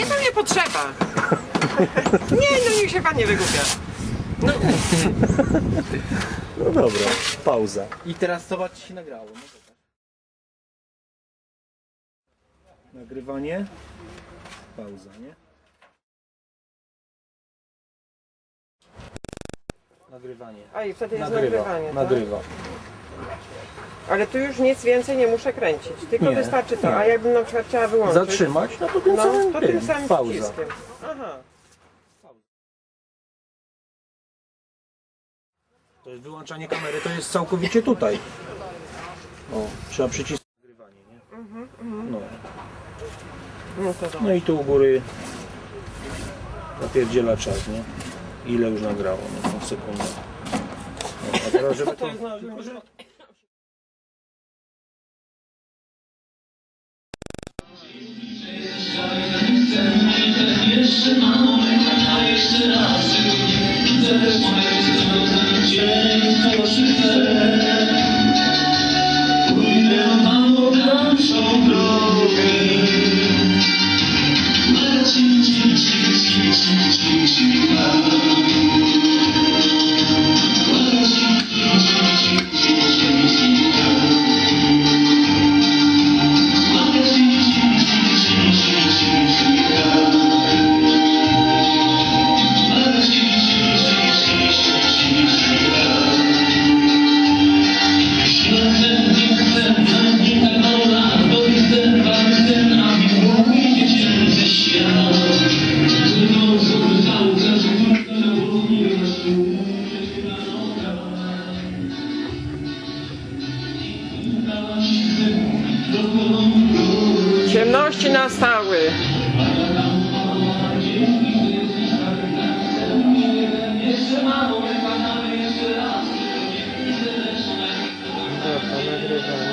Nie, to nie potrzeba. Nie, no niech się pan nie wygłupia. No, No dobra, pauza. I teraz zobacz, się nagrało. No. Nagrywanie. Pauza, nie? Nagrywanie. a i wtedy jest Nagrywa, nagrywanie, tak? nagrywa. Ale tu już nic więcej nie muszę kręcić, tylko Nie, wystarczy to. A jakbym na przykład chciała wyłączyć, Zatrzymać, no to tym no, samym to tym, tym samym pauza. przyciskiem. Aha. To jest wyłączanie kamery, to jest całkowicie tutaj. O, trzeba przycisnąć nagrywanie, nie? No. No to dobra. no i tu u góry zapierdziela czas, nie? Ile już nagrało, no tą sekundę. No, a teraz, żeby to... Tylko, Ciemności nastały. Dobra, nagrywanie.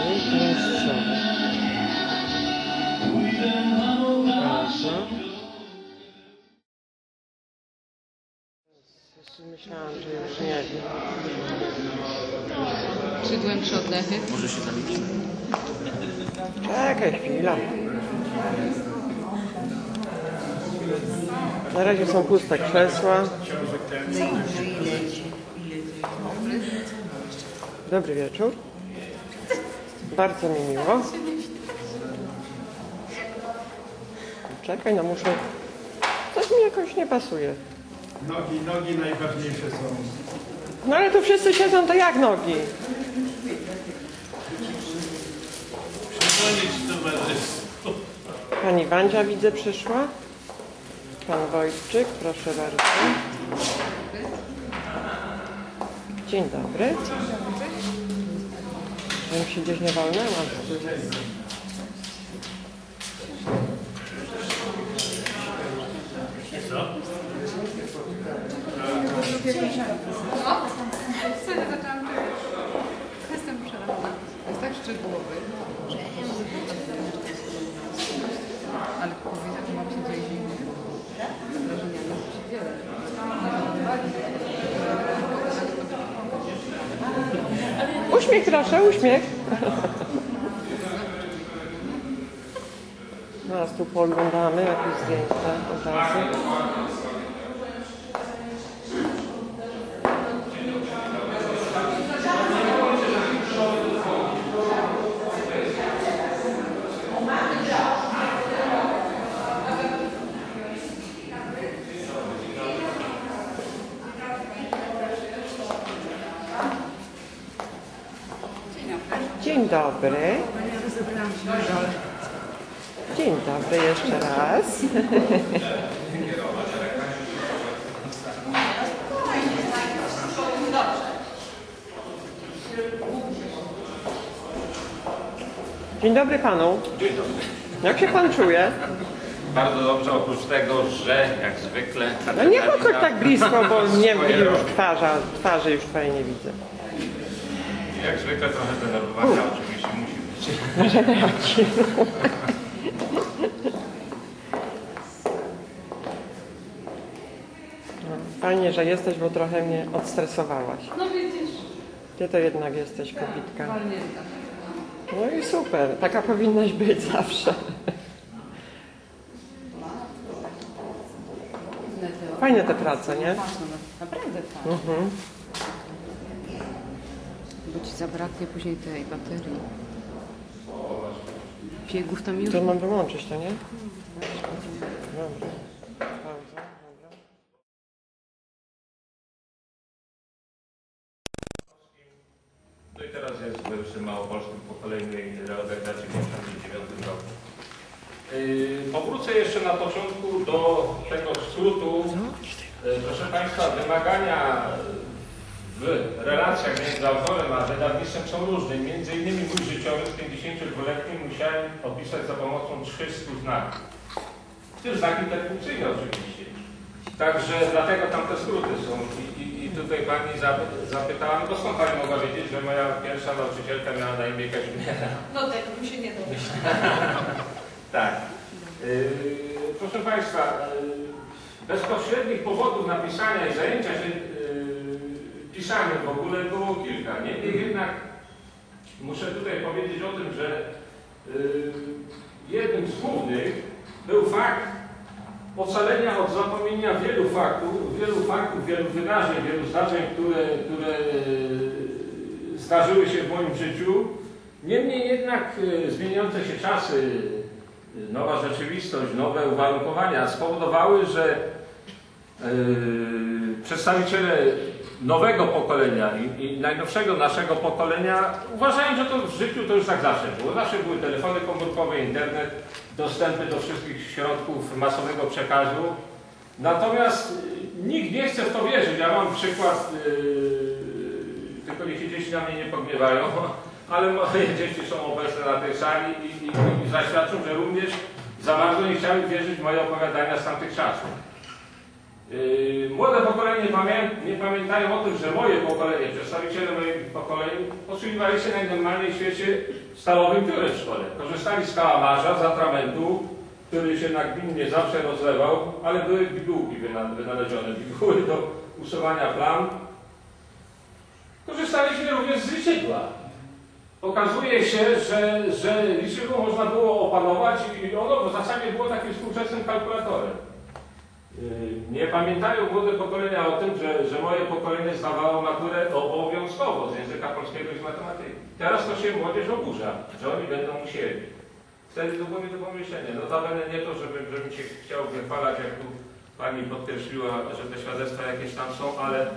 Pauza. Jeszcze Myślałam, że już nie wiem. Trzy głębsze oddechy. Czekaj chwila. Na razie są puste krzesła. Dobry wieczór. Bardzo mi miło. Czekaj, no muszę... Coś mi jakoś nie pasuje. Nogi, nogi najważniejsze są. No ale tu wszyscy siedzą, to jak nogi? Pani Wandzia widzę przyszła. Pan Wojtczyk, proszę bardzo. Dzień dobry. Żebym się gdzieś nie walnęła. Wtedy zaczęłam Jestem przerażona. Jest tak szczegółowy, że Ale powiedział, że mam się dzieje innego. Wrażenia jest ci wiele. Uśmiech proszę, uśmiech. Teraz tu poglądamy jakieś zdjęcia, obrazy. Dzień dobry. Dzień dobry jeszcze raz. Dzień dobry panu. Dzień dobry. Jak się pan czuje? Bardzo dobrze, oprócz tego, że jak zwykle... No nie podchodź tak blisko, bo nie już twarza, twarzy już twojej nie widzę. Jak zwykle trochę denerwowania oczywiście musi być. Fajnie, że jesteś, bo trochę mnie odstresowałaś. No widzisz, Ty to jednak jesteś kobitka. walnięta. No i super, taka powinnaś być zawsze. Fajne te prace, nie? Naprawdę tak. Mhm. Bo ci zabraknie później tej baterii. Biegów tam już To mam wyłączyć to, nie? Dobra. No i teraz jest w przy Małopolskim po kolejnej reorganizacji w 1989 roku. Yy, Powrócę jeszcze na początku do tego skrótu. Yy, Proszę Państwa, wymagania w relacjach między autorem a wydawnictwem są różne. Między innymi mój życiorys 52-letni musiałem opisać za pomocą 300 znaków. W tym znaki interpunkcyjne oczywiście. Także dlatego tam te skróty są. I, i, i tutaj Pani zapy- zapytała, no bo skąd Pani mogła wiedzieć, że moja pierwsza nauczycielka miała na imię Kazimiera? No tego bym się nie domyślał. Tak. Yy, proszę Państwa, yy, bezpośrednich powodów napisania i zajęcia się pisaniem w ogóle było kilka. Niemniej jednak muszę tutaj powiedzieć o tym, że yy, jednym z głównych był fakt ocalenia od zapomnienia wielu faktów, wielu faktów, wielu wydarzeń, wielu zdarzeń, które, które yy, zdarzyły się w moim życiu. Niemniej jednak yy, zmieniające się czasy, nowa rzeczywistość, nowe uwarunkowania spowodowały, że przedstawiciele nowego pokolenia i, i najnowszego naszego pokolenia uważają, że to w życiu to już tak zawsze było. Zawsze były telefony komórkowe, internet, dostępy do wszystkich środków masowego przekazu. Natomiast yy, nikt nie chce w to wierzyć. Ja mam przykład, yy, tylko niech dzieci na mnie nie pogniewają, ale moje dzieci są obecne na tej sali i, i, i zaświadczą, że również za bardzo nie chciały wierzyć w moje opowiadania z tamtych czasów. Yy, młode pokolenie nie, pamię nie pamiętają o tym, że moje pokolenie, przedstawiciele mojego pokolenia posługiwali się najnormalniej w świecie stalowym piórem w szkole. Korzystali z kałamarza, z atramentu, który się nagminnie zawsze rozlewał, ale były bibułki wyna- wynalezione, bibuły do usuwania plam. Korzystaliśmy również z liczydła. Okazuje się, że, że liczydło można było opanować i ono w zasadzie było takim współczesnym kalkulatorem. Yy, Nie pamiętają młode pokolenia o tym, że, że moje pokolenie zdawało maturę obowiązkowo z języka polskiego i z matematyki. Teraz to się młodzież oburza, że oni będą musieli. Wtedy to mi do pomyślenia. Notabene nie to, żebym, żebym się chciał wychwalać, jak tu Pani podkreśliła, że te świadectwa jakieś tam są, ale,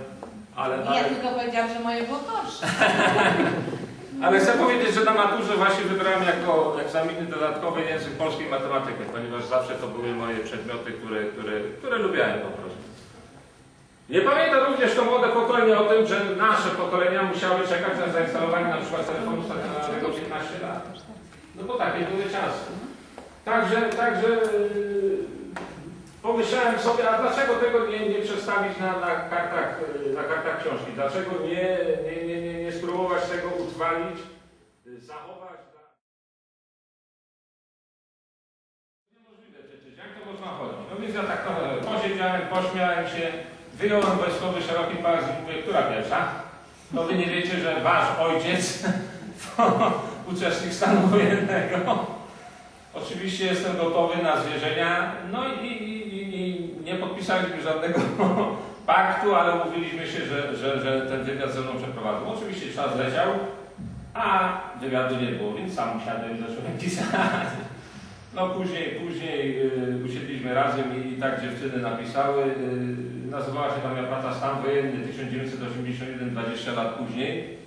ale, Ja ale, tylko powiedziałam, że moje było gorsze. ale chcę powiedzieć, że na maturze właśnie wybrałem jako egzaminy dodatkowe język polski i matematykę, ponieważ zawsze to były moje przedmioty, które, które, które lubiałem po prostu. Nie pamięta również to młode pokolenie o tym, że nasze pokolenia musiały czekać na zainstalowanie na przykład telefonu stacjonarnego 15 lat. No bo takie były czasy. Także, także pomyślałem sobie, a dlaczego tego nie, nie przedstawić na, na, kartach, yy, na kartach książki? Dlaczego nie, nie, nie, nie, nie spróbować tego utrwalić, yy, zachować? Niemożliwe przecież, jak to można chodzić? No więc ja tak trochę posiedziałem, pośmiałem się, wyjąłem wojskowy szeroki pas i mówię, która pierwsza? No wy nie wiecie, że wasz ojciec to uczestnik stanu wojennego. Oczywiście jestem gotowy na zwierzenia. No i, i nie podpisaliśmy żadnego paktu, ale umówiliśmy się, że, że, że ten wywiad ze mną przeprowadzą. Oczywiście czas leciał, a wywiadu nie było, więc sam usiadłem i zacząłem pisać. No później, później yy, usiedliśmy razem i, i tak dziewczyny napisały. Yy, nazywała się tam moja praca Stan Wojenny 1981, 20 lat później.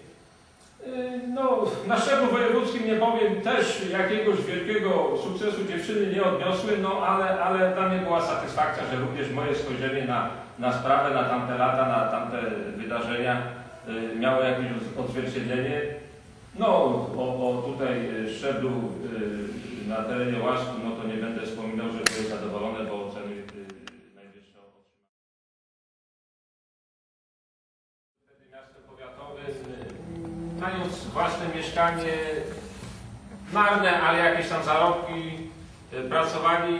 Yy, No, na szczeblu wojewódzkim nie powiem, też jakiegoś wielkiego sukcesu dziewczyny nie odniosły, no ale, ale dla mnie była satysfakcja, że również moje spojrzenie na, na sprawę, na tamte lata, na tamte wydarzenia yy, miało jakieś odzw- odzwierciedlenie. No, o, o tutaj yy, szczeblu yy, na terenie Łasku, no to nie będę wspominał, że były zadowolone, bo własne mieszkanie, marne, ale jakieś tam zarobki, y, pracowali